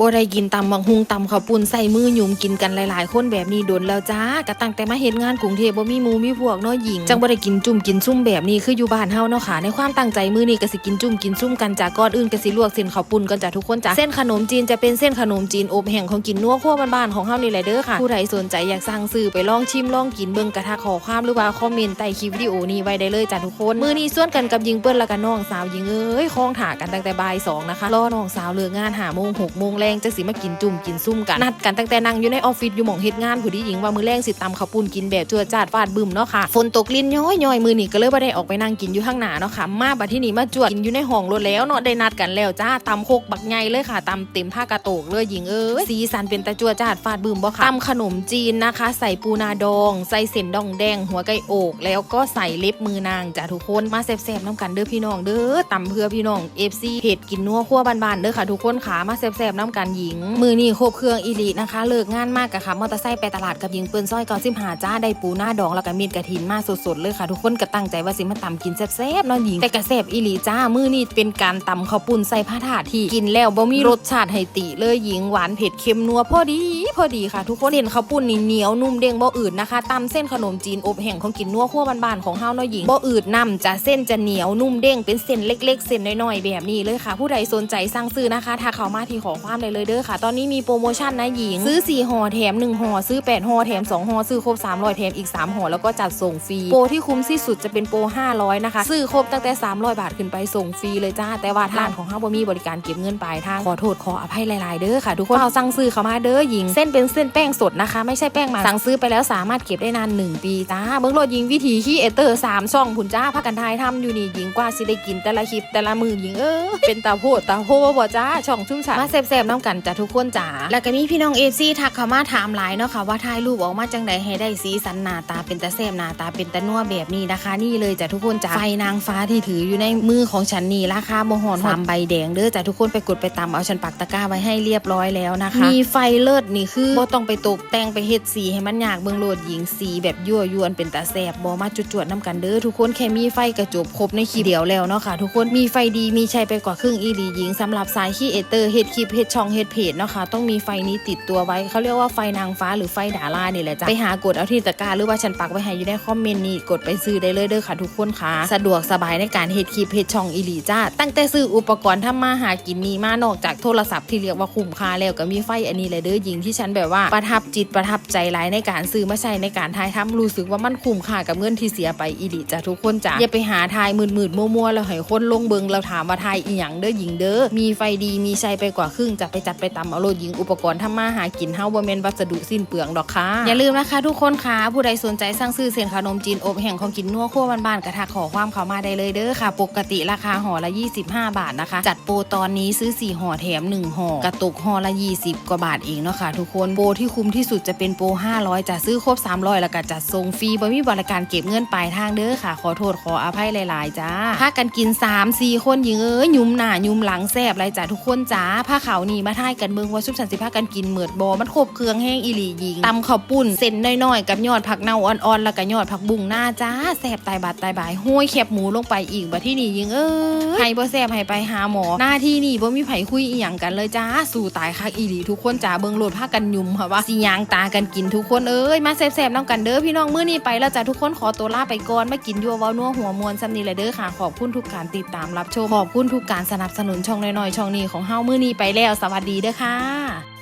บ่ได้กินตำบักฮุงตำข้าวปุ้นใส่มือหยุมกินกันหลายๆ คนแบบนี้โดนแล้วจ้าก็ตั้งแต่มาเฮ็ดงานกรุงเทพบ่มีหมูมีพวกเนาะหญิงจังบ่ได้กินจุ่มกินซุ่มแบบนี้คืออยู่บ้านเฮาเนาะค่ะในความตั้งใจมื้อนี้ก็สิกินจุ่มกินซุ่มกันจากก่อนอื่นก็สิลวกเส้นข้าวปุ้นกันจ้ะทุกคนจ้ะเส้นขนมจีนจะเป็นเส้นขนมจีนอบแห้งของกินนัวคั่วบ้านๆของเฮานี่แหละเด้อค่ะผู้ใดสนใจอยากสั่งซื้อไปลองชิมลองกินเบิ่งกระทักขอความหรือว่าคอมเมนต์ใต้คลิปวิดีโอนี้ไว้ได้เลยจ้ะทุกคนมื้อนี้ส่วนกันกับหญิงเปิ้ลแล้วก็น้องสาวหญิงเอ้ยคล้องถากันตั้งแต่บ่ายสองนะคะรอน้องสาวเลิกงาน5โมง6โมงแรงจะสิมากินจุ่มกินซุ่มกันนัดกันตั้งแต่นั่งอยู่ในออฟฟิศอยู่หม่องเฮ็ดงานผู้ดีหญิงว่ามื้อแรงสิตำข้าวปุ้นกินแบบจั่วจาดฟาดบึมเนาะค่ะฝนตกลิ้นย้อยย้อยมือนี่ก็เลยบ่ได้ออกไปนั่งกินอยู่ข้างหน้าเนาะค่ะมาบัดที่นี่มาจวดกินอยู่ในห้องรถแล้วเนาะได้นัดกันแล้วจ้าตำโคกบักใหญ่เลยค่ะตำเต็มท่ากระโตกเลยหญิงเอ้ยสีสันเป็นตะจั่วจาดฟาดบึมบ่ค่ะตำขนมจีนนะคะ ใส่ปูนาดองใส่เส้นดองแดง หัวไก่โอกแล้วก็ใส่เล็บมือนางจ้ะทุกคนมาแซ่บๆน้ำกันเด้อพี่น้องเด้อตำเพื่อพี่น้อง FC เผ็ดกินนัวคั่วบ้านๆเด้อค่ะทุกคนขามาแซ่บๆน้ำการหญิง มือนี่ครบเครื่องอีลีนะคะ เลิกงานมากกะค่ะมอเตอร์ไซค์ไปตลาดกับหญิงเปิ้นซอยก่อนซิมหาจ้าได้ปูหน้าดองแล้วก็มีดกระถินมาสดๆเลยค่ะ ทุกคนก็ตั้งใจว่าสิมาตำกินแซ่บๆนอนหญิงแต่กระแซบอีลีจ้ามือนี่เป็นการตำข้าวปุ้นใส่ผ้าถาดที่กินแล้วบ่มีรสชาติให้ติเลยหญิงหวานเผ็ดเค็มนัวพอดี พอดีค่ะ ทุกคนเห็นข้าวปุ้นนี่เหนียวนุ่มเด้งบ่อืดนะคะตำเส้นขนมจีนอบแห้งของกินนัวคั่วบานๆของเฮาเนาะหญิงบ่อืดนํจะเส้นจะเหนียวนุ่มเด้งเป็นเส้นเล็ก ๆ เส้นน้อยๆแบบนี้เลยค่ะ ผู้ใดสนใจสั่งซื้อนะคะถ้าเข้ามาที่ขอความได้เลยเด้อค่ะ ตอนนี้มีโปรโมชั่นนะหญิง ซื้อ4ห่อแถม1ห่อซื้อ8ห่อแถม2ห่อซื้อครบ300แถมอีก3ห่อแล้วก็จัดส่งฟรีโปรที่คุ้มที่สุดจะเป็นโปร500นะคะซื้อครบตั้งแต่ 300 บาทขึ้นไปส่งฟรีเลยจ้าแต่ว่าทางร้านของเฮาบ่มีบริการเก็บเงินปลายทางขอโทษขออภัยหลายๆเด้อค่ะ ทุกคนเอาสั่งซื้อเข้ามาเด้อหญิงเส้นเป็นเส้นแป้งสดนะคะ ไม่ใช่แป้งมาสั่งซื้อไปแล้วสามารถเก็บได้นาน 1 ปีจ้าเบิ่งโลดหญิงวิถีขี้เอเตอร์3ช่องผุนจ้าพักกันทายทำอยู่นี่หญิงกว่าสิได้กินแต่ละคลิปแต่ละมือหญิงเออเป็นตาโพดตาโพบ่จ้าช่องชุ่มฉ่ำมาแซ่บๆน้ำกันจ้าทุกคนจ้าแล้วก็มีพี่น้องเอฟซีทักเข้ามาถามหลายเนาะค่ะว่าถ่ายรูปออกมาจังใดให้ได้สีสันหน้าตาเป็นตาแซ่บหน้าตาเป็นตานัวแบบนี้นะคะ นี่เลยจ้ะทุกคนจ้าไฟนางฟ้าที่ถืออยู่ในมือของฉันนี่ราคาโมหอนความใบแดงเด้อจ้ะทุกคนไปกดไปตามเอาฉันปักตะกร้าไว้ให้เรียบร้อยแล้วนะคะ มีไฟเลิศนี่คือบ่ต้องไปตกแต่งไปเฮ็ดสีให้มันยากเบิ่งโลดหญิงสีแบบยั่วยวนเป็นตาแซ่บบ่มาจุดๆน้ำกันเด้อทุกคนแค่มีไฟกระจบครบในคลิปเดียวแล้วเนาะค่ะ ทุกคนมีไฟดีมีใช้ไปกว่าครึ่งอีหลีหญิงสำหรับสายขี้เอเตอร์เฮ็ดคลิปเฮ็ดช่องเฮ็ดเพจเนาะค่ะต้องมีไฟนี้ติดตัวไว้เขาเรียกว่าไฟนางฟ้าหรือไฟดารานี่แหละจ้ะไปหากดเอาที่ตะกร้าหรือว่าฉันปักไว้ให้อยู่ในคอมเมนต์นี่กดไปซื้อได้เลยเด้อค่ะ ทุกคนค่ะ สะดวกสบายในการเฮ็ดคลิปเฮ็ดช่องอีหลีจ้าตั้งแต่ซื้ออุปกรณ์ทำมาหากินนี่มานอกจากโทรศัพท์ที่เรียกว่าคุ้มค่าแล้วก็มีไฟอันนี้เลยเด้อหญิงที่ฉันแบบว่าประทับจิตประทับใจหลายในการซื้อมาใช้ในการถ่ายทำรู้สึกว่ามันคุ้มค่ากับเงินที่เสียไปอีหลีจ้ะทุกคนจ้ะอย่าไปหาถ่ายมืดๆมัวๆแล้วให้คนลงเบิงแล้วถามว่าถ่ายอีหยังเด้อหญิงเด้อมีไฟดีมีใช้ไปกว่าครึ่งจะไปจัดไปตำเอาโลดหญิงอุปกรณ์ทำมาหากินเฮาบ่แม่นวัสดุสิ้นเปลืองดอกค่ะอย่าลืมนะคะทุกคนค่ะผู้ใดสนใจสั่งซื้อเส้นขนมจีนอบแห้งของกินนัวคั่วบ้านๆกระทะขอความเข้ามาได้เลยเด้อค่ะ ปกติราคาห่อละ 25 บาทนะคะ จัดโปรตอนนี้ซื้อ 4ห่อแถม 1ห่อกระตุกห่อละ 20 กว่าบาทเองเนาะค่ะทุกคนโปรที่คุ้มที่สุดจะเป็นโปร500จะซื้อครบ 300 แล้วก็จัดส่งฟรีบ่มีบริการเก็บเงินปลายทางเด้อค่ะ ขอโทษขออภัยหลาย ๆ จ้าพากันกิน 3 4 คนหญิงเอ้ยยุมหน้ายุมหลังแซบไรจ้าทุกคนจ้าผ้าขาวนี่มาท่ายกันเมืองว่าชุบสันสิพากันกินเหมือดบอมันครบเครื่องแห้งอีหลียิงตำข้าวปุ้นเส้นน้อยๆ กับยอดผักเน่าอ่อนๆแล้วก็ยอดผักบุ้งหน้าจ้าแซบตายบาดตายบายห้วยแคบหมูลงไปอีกบัดที่นี่ยิงเอ้ยให้บ่แซบให้ไปหาหมอหน้าที่นี่บ่มีไผคุยอีหยังกันเลยจ้าสู่ตายคักอีหลีทุกคนจ้าเบิ่งโลดพากันันยุมค่ะว่าสิยางตากันกินทุกคนเอ้ยมาแซ่บๆน้ำกันเด้อพี่น้องมื้อนี้ไปแล้วจ้าทุกคนขอตัวลาไปก่อนมากินยัวเว้านัวหัวมวนซ้ำนี้แหลยเด้อค่ะขอบคุณทุกการติดตามรับชมขอบคุณทุกการสนับสนุนช่องน้อยๆช่องนี้ของเฮามื้อนี้ไปแล้วสวัสดีเด้อค่ะ